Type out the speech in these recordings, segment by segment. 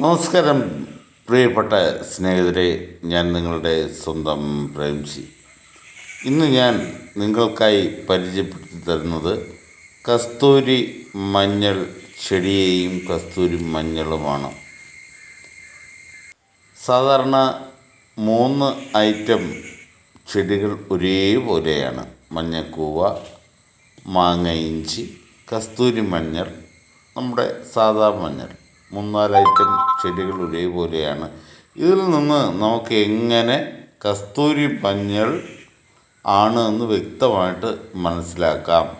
നമസ്കാരം പ്രിയപ്പെട്ട സ്നേഹിതരെ ഞാൻ നിങ്ങളുടെ സ്വന്തം പ്രേംസി ഇന്ന് ഞാൻ നിങ്ങൾക്കായി പരിചയപ്പെടുത്തി തരുന്നത് കസ്തൂരി മഞ്ഞൾ ചെടിയെയും കസ്തൂരി മഞ്ഞളുമാണ്. സാധാരണ മൂന്ന് ഐറ്റം ചെടികൾ ഒരേപോലെയാണ്. മഞ്ഞക്കൂവ മാങ്ങ ഇഞ്ചി കസ്തൂരി മഞ്ഞൾ നമ്മുടെ സാധാ മഞ്ഞൾ. മൂന്നാൽ ഐറ്റം ചെടികൾ ഒരേപോലെയാണ്. ഇതിൽ നിന്ന് നമുക്ക് എങ്ങനെ കസ്തൂരി മഞ്ഞൾ ആണ് എന്ന് വ്യക്തമായിട്ട് മനസ്സിലാക്കാം.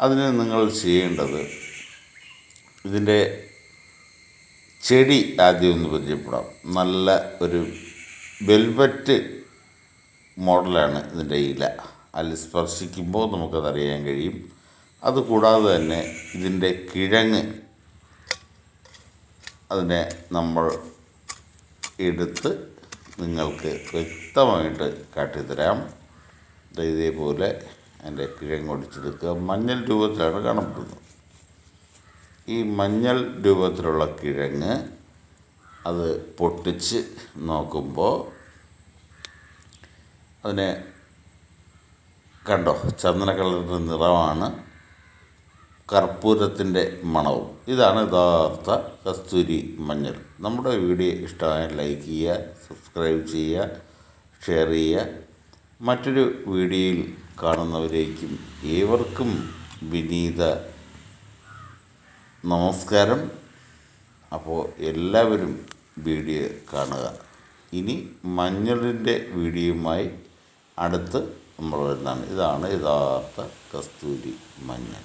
അതിന് നിങ്ങൾ ചെയ്യേണ്ടത് ഇതിന്റെ ചെടി ആദ്യം ഒന്ന് പരിചയപ്പെടാം. നല്ല ഒരു വെൽവെറ്റ് മോഡലാണ് ഇതിന്റെ ഇല. അതിൽ സ്പർശിക്കുമ്പോൾ നമുക്കതറിയാൻ കഴിയും. അതുകൂടാതെ തന്നെ ഇതിന്റെ കിഴങ്ങ് അതിനെ നമ്മൾ എടുത്ത് നിങ്ങൾക്ക് വ്യക്തമായിട്ട് കാട്ടിത്തരാം. ഇതേപോലെ അതിന്റെ കിഴങ്ങ് ഒടിച്ചെടുക്കുക. മഞ്ഞൾ രൂപത്തിലാണ് കാണപ്പെടുന്നത്. ഈ മഞ്ഞൾ രൂപത്തിലുള്ള കിഴങ്ങ് അത് പൊട്ടിച്ച് നോക്കുമ്പോൾ അതിനെ കണ്ടോ? ചന്ദന കളറിന്റെ നിറമാണ്. കർപ്പൂരത്തിന്റെ മണവും. ഇതാണ് യഥാർത്ഥ കസ്തൂരി മഞ്ഞൾ. നമ്മുടെ വീഡിയോ ഇഷ്ടമായ ലൈക്ക് ചെയ്യുക സബ്സ്ക്രൈബ് ചെയ്യുക ഷെയർ ചെയ്യുക. മറ്റൊരു വീഡിയോയിൽ കാണുന്നവരേക്കും ഏവർക്കും വിനീത നമസ്കാരം. അപ്പോൾ എല്ലാവരും വീഡിയോ കാണുക. ഇനി മഞ്ഞളിന്റെ വീഡിയോയുമായി അടുത്ത് നമ്മൾ വരുന്നതാണ്. ഇതാണ് യഥാർത്ഥ കസ്തൂരി മഞ്ഞൾ.